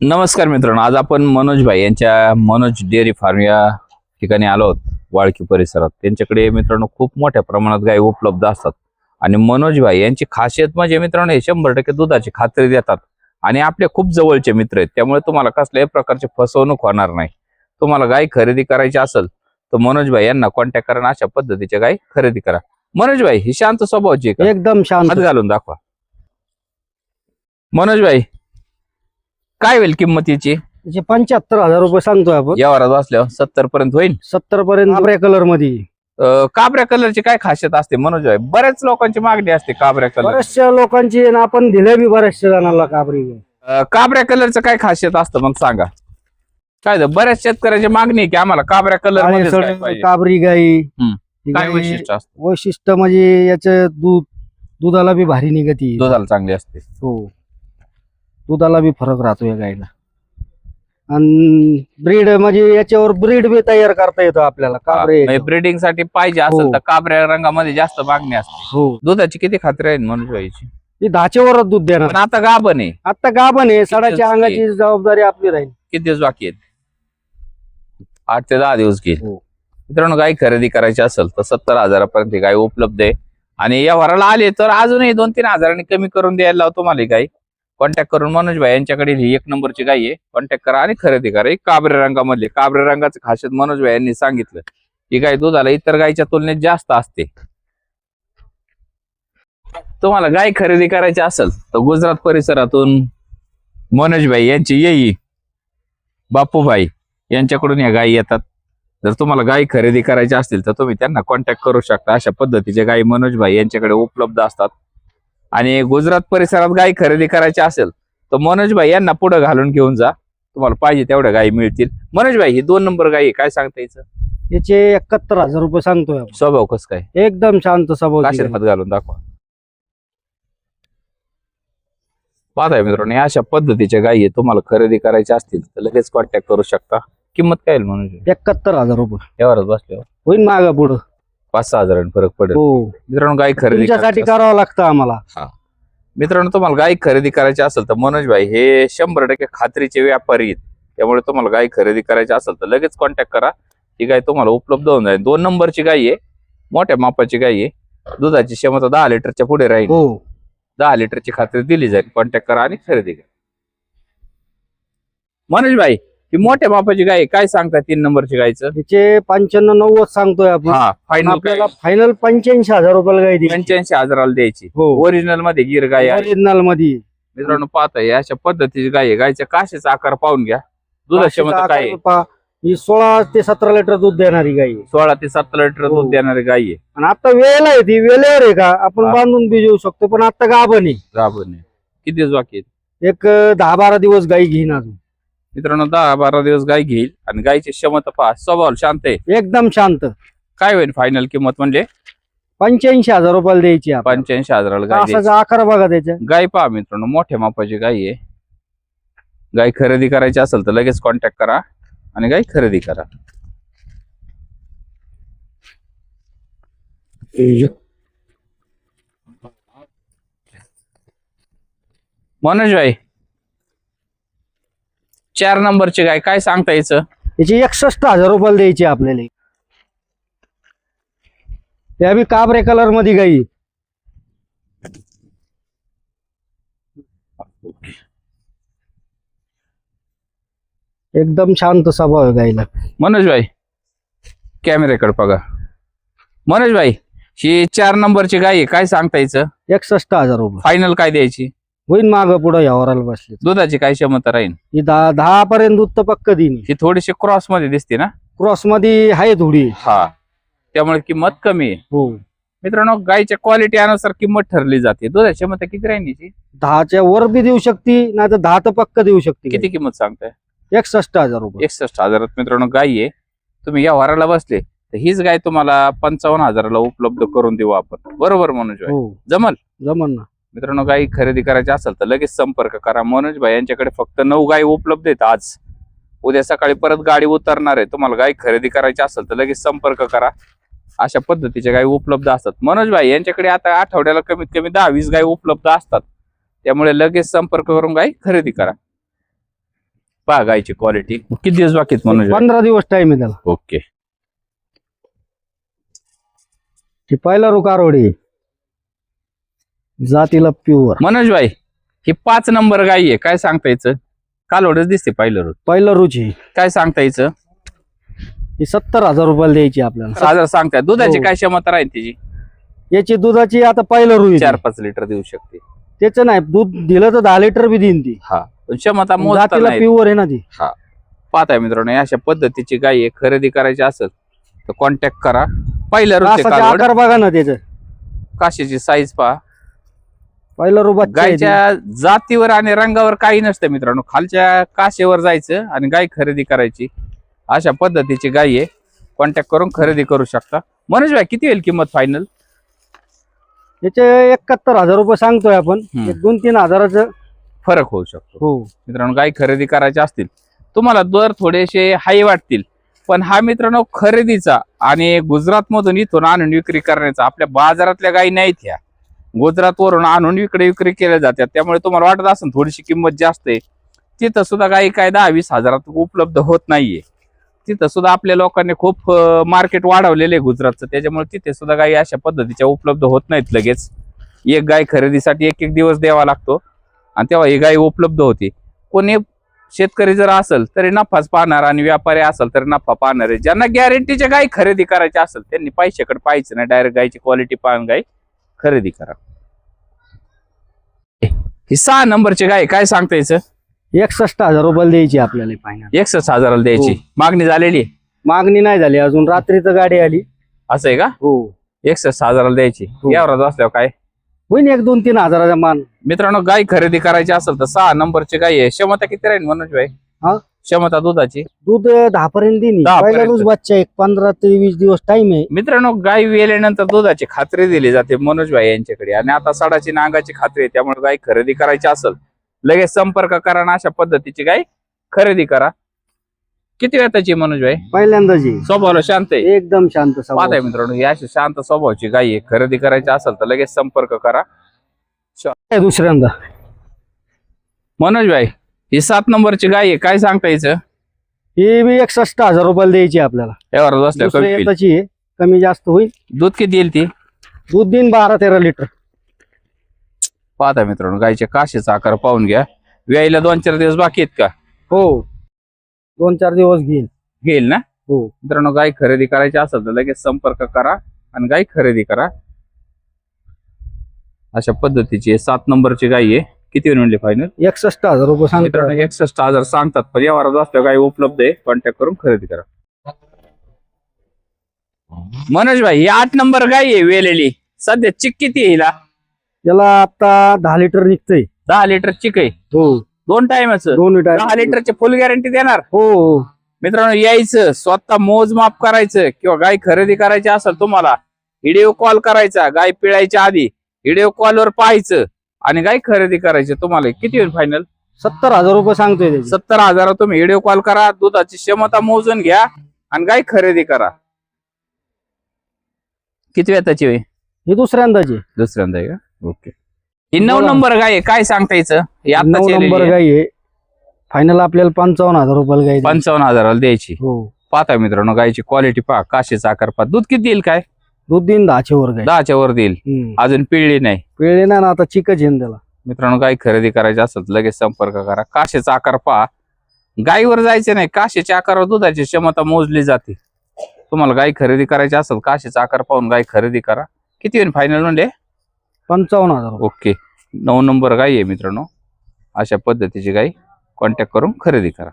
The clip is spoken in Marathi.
नमस्कार मित्रांनो आज आपण मनोज भाई यांच्या मनोज डेअरी फार्म या ठिकाणी आलो आहोत वाळकी परिसरात. त्यांच्याकडे मित्रांनो खूप मोठ्या प्रमाणात गायी उपलब्ध असतात. आणि मनोज भाई यांची खासियत म्हणजे मित्रांनो हे शंभर टक्के दुधाची खात्री देतात. आणि आपले खूप जवळचे मित्र आहेत त्यामुळे तुम्हाला कसल्याही प्रकारची फसवणूक होणार नाही. तुम्हाला गाय खरेदी करायची असेल तर मनोज भाई यांना कॉन्टॅक्ट करा अशा पद्धतीच्या गाय खरेदी करा. मनोज भाई ही शांत स्वभावाची? एकदम शांत. घालून दाखवा. मनोज भाई काय होईल किंमतीची त्याचे पंच्याहत्तर हजार रुपये सांगतोय आपण. या वरात वाचल्यावर सत्तर पर्यंत होईल? सत्तर पर्यंत काबऱ्या कलरमध्ये. अं, काबऱ्या कलरची काय खासियत असते मनोज भाई? बऱ्याच लोकांची मागणी असते काबऱ्या कलर बऱ्याचशा लोकांची आणि आपण दिल्या बी बऱ्याचशा जणांना काबरी. काबऱ्या कलरचं काय खासियत असतं मग सांगा. काय झालं? बऱ्याच शेतकऱ्याची मागणी आहे की आम्हाला काबऱ्या कलरमध्ये काबरी गाई. हम्म. ही काय गाई वैशिष्ट्य असतं? वैशिष्ट्य म्हणजे याचं दूध दुधाला बी भारी निघती. दुधाला चांगली असते. हो. दुधाला बी फरक राहतो या गाईला आणि ब्रीड म्हणजे याच्यावर ब्रीड बी तयार करता येतो आपल्याला. काबरे ब्रिडिंगसाठी पाहिजे असेल हो. तर काबऱ्या रंगामध्ये जास्त मागणी असते. हो. दुधाची किती खात्री आहे मनोज भाईची ती धाचेवरच दूध देणार. पण आता गाभण आहे. आता गाभण आहे. सडाच्या दिवस अंगाची जबाबदारी आपली राहील. किती दिवस बाकी आहेत? आठ ते दहा दिवस घेईल हो. मित्रांनो गाय खरेदी करायची असेल तर सत्तर हजारापर्यंत ही गाय उपलब्ध आहे. आणि या वराला आले तर अजूनही दोन तीन हजारांनी कमी करून द्यायला लावतो तुम्हाला ही गाय कॉन्टॅक्ट करून मनोज भाई यांच्याकडे ही एक नंबरची गाय आहे. कॉन्टॅक्ट करा आणि खरेदी करा. ही काबऱ्या रंगामधली काबऱ्या रंगाचं खासियत मनोज भाई यांनी सांगितलं. ही गाय दुधाला इतर गायच्या तुलनेत जास्त असते. तुम्हाला गाय खरेदी करायची असेल तर गुजरात परिसरातून मनोज भाई यांची येई बापूभाई यांच्याकडून या गायी येतात. जर तुम्हाला गाय खरेदी करायची असतील तर तुम्ही त्यांना कॉन्टॅक्ट करू शकता. अशा पद्धतीचे गायी मनोज भाई यांच्याकडे उपलब्ध असतात. आणि गुजरात परिसरात गाय खरेदी करायची असेल तर मनोज भाई यांना पुढे घालून घेऊन जा. तुम्हाला पाहिजे तेवढ्या गायी मिळतील. मनोज भाई ही दोन नंबर गायी काय सांगता यायचं याचे एकाहत्तर हजार रुपये सांगतोय आपण. स्वभाव कस काय? एकदम शांत स्वभाव आशीर्वाद घालून दाखवा. पाहताय मित्रांनो या अशा पद्धतीच्या गायी तुम्हाला खरेदी करायच्या असतील तर लगेच कॉन्टॅक्ट करू शकता. किंमत काय भाई? एकाहत्तर हजार रुपये. यावरच बसल्यावर. होईल माग पुढं. पाच सहा हजारांनी फरक पडेल. हो. मित्रांनो गाय खरेदी तुमच्यासाठी करायची करावं लागतं आम्हाला. मित्रांनो तुम्हाला गाय खरेदी करायची असेल तर मनोज भाई हे शंभर टक्के खात्रीचे व्यापारी आहेत. त्यामुळे तुम्हाला गाय खरेदी करायची असेल तर लगेच कॉन्टॅक्ट करा. ही गाय तुम्हाला उपलब्ध होऊन जाईल. दोन नंबरची गाय आहे. मोठ्या मापाची गाय आहे. दुधाची क्षमता दहा लिटरच्या पुढे राहील. हो. दहा लिटरची खात्री दिली जाईल. कॉन्टॅक्ट करा आणि खरेदी करा. मनोज भाई ही मोठ्या मापाची गाय आहे. काय सांगता तीन नंबरची गायचं? याचे पंच्याण्णव नव्वद सांगतोय आपण. हा फायनल आपल्याला फायनल पंच्याऐंशी हजार रुपयाला गाय दिली. पंच्याऐंशी हजाराला द्यायची. हो. ओरिजिनलमध्ये गिर गाय आहे. ओरिजिनलमध्ये. मित्रांनो पाहताय या अशा पद्धतीची गाय आहे. गायच्या काशीचा आकार पाहून घ्या. दुधा क्षमता काय आहे? ही सोळा ते सतरा लिटर दूध देणारी गाय आहे. सोळा ते सतरा लिटर हो. दूध देणारी गाय आहे. आणि आता वेळेला आहे ती. वेळेवर आहे का? आपण हा. बांधून बी जेऊ शकतो पण आता गाभण आहे. गाभण आहे. किती दिवस बाकी आहेत? एक अं, दहा बारा दिवस गाई घेईन अजून. मित्रांनो दहा बारा दिवस गाय घेईल आणि गायची क्षमता पहा स्वभाव शांत आहे. एकदम शांत. काय होईल फायनल किंमत म्हणजे? पंच्याऐंशी हजार रुपयाला द्यायची आपण पंच्याऐंशी हजाराला गाय द्यायची. असाचा आकार बघा त्याच्या. गाय पहा मित्रांनो मोठ्या मापाची गाय आहे. गाय खरेदी करायची असेल तर लगेच कॉन्टॅक्ट करा आणि गाय खरेदी करा. मनोज भाई चार नंबरची गाय. काय सांगता यायचं याची एकसष्ट हजार रुपयाला द्यायची आपल्याला. त्या बी काबरे कलरमध्ये गाई. आहे. एकदम शांत स्वभाव आहे गाईला. मनोज भाई कॅमेऱ्याकडे बघा. मनोज भाई ही चार नंबरची गाय आहे. काय सांगता यायचं एकसष्ट हजार रुपये. फायनल काय द्यायची? होईन माग पुढे यावराला बसले. दुधाची काय क्षमता राहील ही दहा दहा पर्यंत दूध तर पक्क देईन. ही थोडीशी क्रॉसमध्ये दिसते ना? क्रॉसमध्ये आहे थोडी. हा. त्यामुळे किंमत कमी आहे. हो. मित्रांनो गायच्या क्वालिटी अनुसार किंमत ठरली जाते. दुधाची क्षमता किती राहील याची? दहाच्या वर बी देऊ शकते नाही तर दहा तर पक्क देऊ शकते किती किंमत सांगताय? एकसष्ट हजार रुपये. एकसष्ट हजारात मित्रांनो गाय आहे. तुम्ही या वाराला बसले तर हीच गाय तुम्हाला पंचावन्न हजाराला उपलब्ध करून देऊ आपण. बरोबर भाई? हो. जमल? जमन ना. मित्रांनो गाय खरेदी करायची असेल तर लगेच संपर्क करा. मनोज भाई यांच्याकडे फक्त नऊ गाय उपलब्ध आहेत आज. उद्या सकाळी परत गाडी उतरणार आहे. तुम्हाला गाय खरेदी करायची असेल तर लगेच संपर्क करा. अशा पद्धतीच्या गायी उपलब्ध असतात. मनोज भाई यांच्याकडे आता आठवड्याला कमीत कमी दहा वीस गाय उपलब्ध असतात. त्यामुळे लगेच संपर्क करून गाय खरेदी करा. पहा गायची क्वालिटी किती दिवस बाकी मनोज? पंधरा दिवस टाइम आहे त्याला. ओके पहिला रू कारवडी जातीला प्युअर मनोज भाई ही पाच नंबर गाई आहे. काय सांगता यायचं? कालोडच दिसते पहिलं रोज. पहिलं रुची काय सांगता यायचं? ही सत्तर हजार रुपयाला द्यायची आपल्याला. हजार सांगताय दुधाची हो. काय क्षमता राहील त्याची याची दुधाची आता पहिलं रू चार पाच लिटर देऊ शकते. त्याचं नाही दूध दिलं तर दहा लिटर बी देईन ती. हा. पण क्षमता मोजता जातीला नाही. प्युअर आहे ना ती. पाहताय मित्रांनो अशा पद्धतीची गाय आहे. खरेदी करायची असेल तर कॉन्टॅक्ट करा. पहिल्या कालवड. आकार बघा ना त्याचं. काशीची साईज पहा. पहिलं बच्चा आहे ती. गायच्या जातीवर आणि रंगावर काही नसतं मित्रांनो. खालच्या काशेवर जायचं आणि गाय खरेदी करायची. अशा पद्धतीची गाय आहे. कॉन्टॅक्ट करून खरेदी करू शकता. मनोज भाई किती होईल किंमत फायनल याचे एकाहत्तर हजार रुपये सांगतोय आपण. हम्म. एक दोन तीन हजाराचं फरक होऊ शकतो. हो. मित्रांनो गाय खरेदी करायच्या असतील तुम्हाला दर थोडेसे हाय वाटतील. पण हा मित्रांनो खरेदीचा आणि गुजरात मधून इथून आणून विक्री करण्याचा आपल्या बाजारातल्या गायी नाहीत ह्या. गुजरातवरून आणून इकडे विक्री केल्या जातात. त्यामुळे तुम्हाला वाटत असेल थोडीशी किंमत जास्त आहे. तिथं सुद्धा काही काय दहा वीस हजारात उपलब्ध होत नाहीये. तिथं सुद्धा आपल्या लोकांनी खूप मार्केट वाढवलेलं आहे गुजरातचं. त्याच्यामुळे तिथे सुद्धा गायी अशा पद्धतीच्या उपलब्ध होत नाहीत लगेच. एक गाय खरेदीसाठी एक एक दिवस द्यावा लागतो. आणि तेव्हा ही गाय उपलब्ध होती. कोणी शेतकरी जर असेल तरी नफाच पाहणार आणि व्यापारी असेल तर नफा पाहणार आहे. ज्यांना गॅरंटीच्या गाय खरेदी करायची असेल त्यांनी पैशाकडे पाहायचं नाही. डायरेक्ट गायची क्वालिटी पाहून गाय खरेदी करा. ही सहा नंबरची गाय काय सांगता यायचं एकसष्ट हजार रुपयाला द्यायची आपल्याला फायनल एकसष्ट हजाराला द्यायची. हो. मागणी झालेली? आहे. मागणी नाही झाली अजून रात्रीचं गाडी आली. असं आहे का? हो. एकसष्ट हजाराला द्यायची. हो. यावर असल्यावर काय? होईन एक दोन तीन हजाराचा मान. मित्रांनो गाय खरेदी करायची असेल तर सहा नंबरची गाय आहे. क्षमता किती राहील मनोज भाई हा? क्षमता दुधाची? दूध दहा पर्यंत देईन दहा पहिला. रोज बच्चा एक पंधरा ते वीस दिवस टाइम आहे. मित्रांनो गाय वेल्यानंतर दुधाची खात्री दिली जाते मनोज भाई यांच्याकडे. आणि आता सडाची नांगाची खात्री आहे. त्यामुळे गाय खरेदी करायची असेल लगेच संपर्क करा आणि अशा पद्धतीची गाय खरेदी करा. किती वेताची मनोज भाई पहिल्यांदाच. आहे. स्वभावाला शांत आहे? एकदम शांत स्वभाव. पाहताय मित्रांनो ही अशी शांत स्वभावाची गाय आहे. खरेदी करायची असेल तर लगेच संपर्क करा. आहे दुसऱ्यांदा. मनोज भाई ही सात नंबरची गाय आहे. काय सांगता यायचं ही बी एकसष्ट हजार रुपयाला द्यायची आपल्याला. यावर बसल्या दुसऱ्या कमी. आहे. कमी जास्त होईल. दूध किती येईल ती? दूध देईन बारा तेरा लिटर. पाहता मित्रांनो गायच्या काशीचा आकार पाहून घ्या. व्यायला दोन चार दिवस बाकी आहेत का? हो. दोन चार दिवस घेईन घेईल ना? हो. मित्रांनो गाय खरेदी करायची असेल तर लगेच संपर्क करा आणि गाय खरेदी करा. अशा पद्धतीची आहे. सात नंबरची गाय आहे. किती म्हणले फायनल एकसष्ट हजार रुपये सांगतो. मित्रांनो एकसष्ट हजार सांगतात पण या वारात असल्या गाय उपलब्ध आहे. कॉन्टॅक्ट करून खरेदी करा. मनोज भाई ही आठ नंबर गाय आहे वेलेली? सध्या चिक किती आहे हिला? याला आता दहा लिटर निघतंय. दहा लिटर चिक आहे. हो. दोन टाइमच दोन लिटर दहा लिटरची फुल गॅरंटी देणार? हो हो. मित्रांनो यायचं. स्वतः मोजमाप करायचं किंवा गाय खरेदी करायची असेल तुम्हाला व्हिडिओ कॉल करायचा गाय पिळायच्या आधी व्हिडिओ कॉलवर पाहायचं. आणि गाय खरेदी करायची तुम्हाला? किती होईल फायनल सत्तर हजार रुपये सांगतोय त्याची. सत्तर हजार तुम्ही व्हिडिओ कॉल करा दुधाची क्षमता मोजून घ्या आणि गाय खरेदी करा. किती वेताची होईल? ही दुसऱ्यांदाची. दुसऱ्यांदा आहे का? ओके. ही नऊ बोला. नंबर गाय आहे. काय सांगता यायचं? ही नऊ आत्ताची आलेली नंबर आहे. गाई आहे. फायनल आपल्याला पंचावन्न हजार रुपयाला गाई द्यायची. पंचावन्न हजाराला द्यायची. हो. पाहता मित्रांनो गायची क्वालिटी पहा. काशीचा आकार पहा. दूध किती देईल काय? दूध देईन दहाचे वर दहाच्या वर देईल. हम्म. अजून पिळली नाही. पिळले ना आता चिकच येईन त्याला. मित्रांनो गाय खरेदी करायची असेल तर लगेच संपर्क करा. काशेचा आकार पहा. गायीवर जायचे नाही काशेच्या आकारावर दुधाची क्षमता मोजली जाते. तुम्हाला गाय खरेदी करायची असेल काशेचा आकार पाहून गाय खरेदी करा. किती होईल फायनल म्हणजे? पंचावन्न हजार रुपये. ओके. नऊ नंबर गाय आहे मित्रांनो. अशा पद्धतीची गाय कॉन्टॅक्ट करून खरेदी करा.